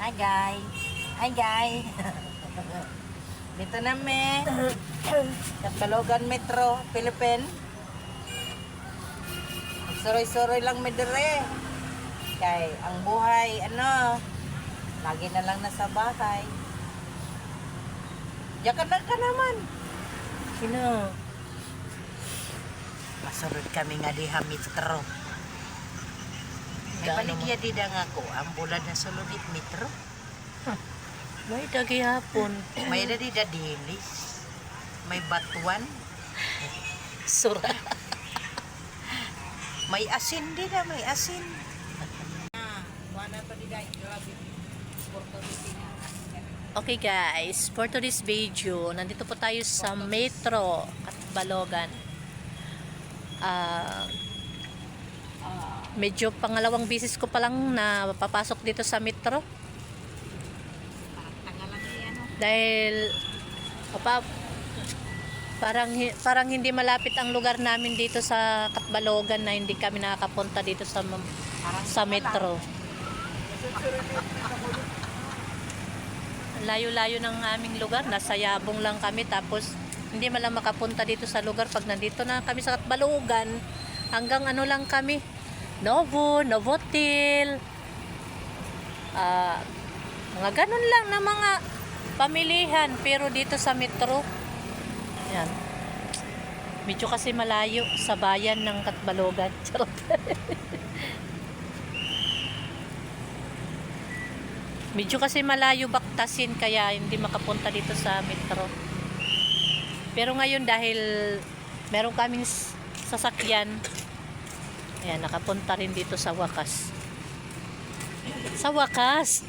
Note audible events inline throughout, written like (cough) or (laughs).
Hi guys. Hi guys. (laughs) Dito na me. Katalogan Metro, Philippine. Suroy-suroy lang me dire. Kay ang buhay ano, lagi na lang nasa bahay. Diyan ka na ka naman. Sino? Masurod kami nga diha Metro. May Gaano paligya di da nga ko, ang bulad na suludit Metro. May dagi hapon. May na di da dilis. May batuan. Sura. May asin di may asin. Ah, da, grabe. Okay guys, for today's video, nandito po tayo sa Metro at Balogan. Ah, medyo pangalawang bisis ko pa lang na papasok dito sa Metro. Ni ano. Dahil papa, parang parang hindi malapit ang lugar namin dito sa Katbalogan na hindi kami nakakapunta dito sa sa metro. Layo-layo ng aming lugar, nasa Yabong lang kami tapos hindi man lang makapunta dito sa lugar pag nandito na kami sa Katbalogan. Hanggang ano lang kami, Novo, Novotil. Ah, mga ganun lang na mga pamilihan pero dito sa metro. Yan. Medyo kasi malayo sa bayan ng Katbalogan. (laughs) Charot. Medyo kasi malayo baktasin kaya hindi makapunta dito sa metro. Pero ngayon dahil meron kaming sasakyan, ayan, nakapunta rin dito sa wakas. Sa wakas!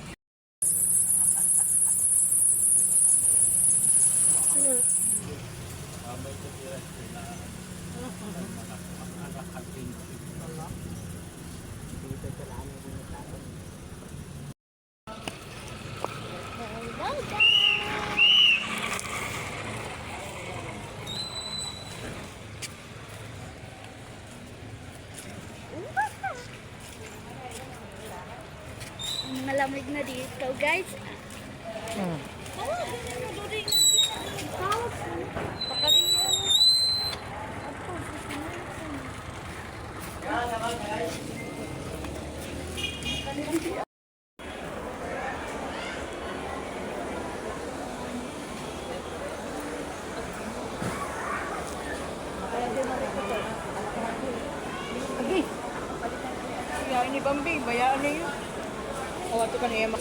(laughs) Malamig na dito, guys. Hmm. Kaya ni Bambi, bayaan na ஒத்துக்கணும் ஏமா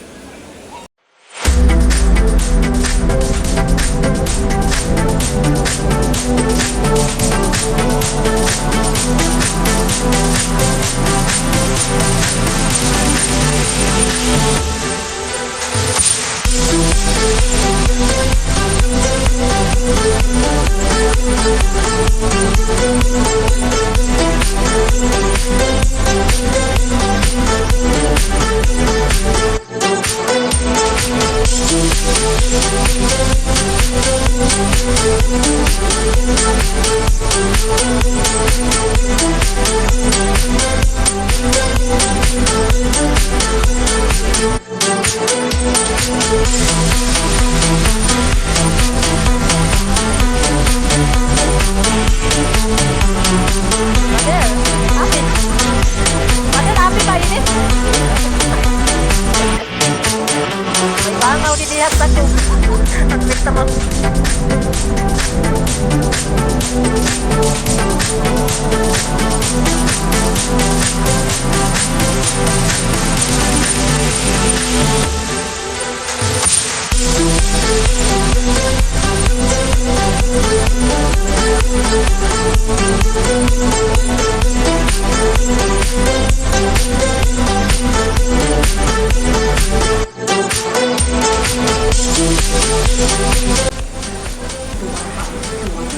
Thank Thank you.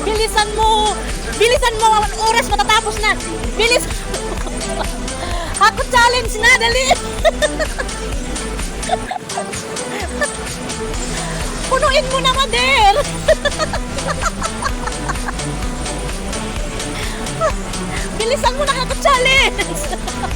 Bilisan mo! Bilisan mo! Ang oras matatapos na! Bilis! (laughs) Ako challenge na! Dali! (laughs) Punuin mo na, Mader! (laughs) Saan ko nakaka-challenge? (laughs)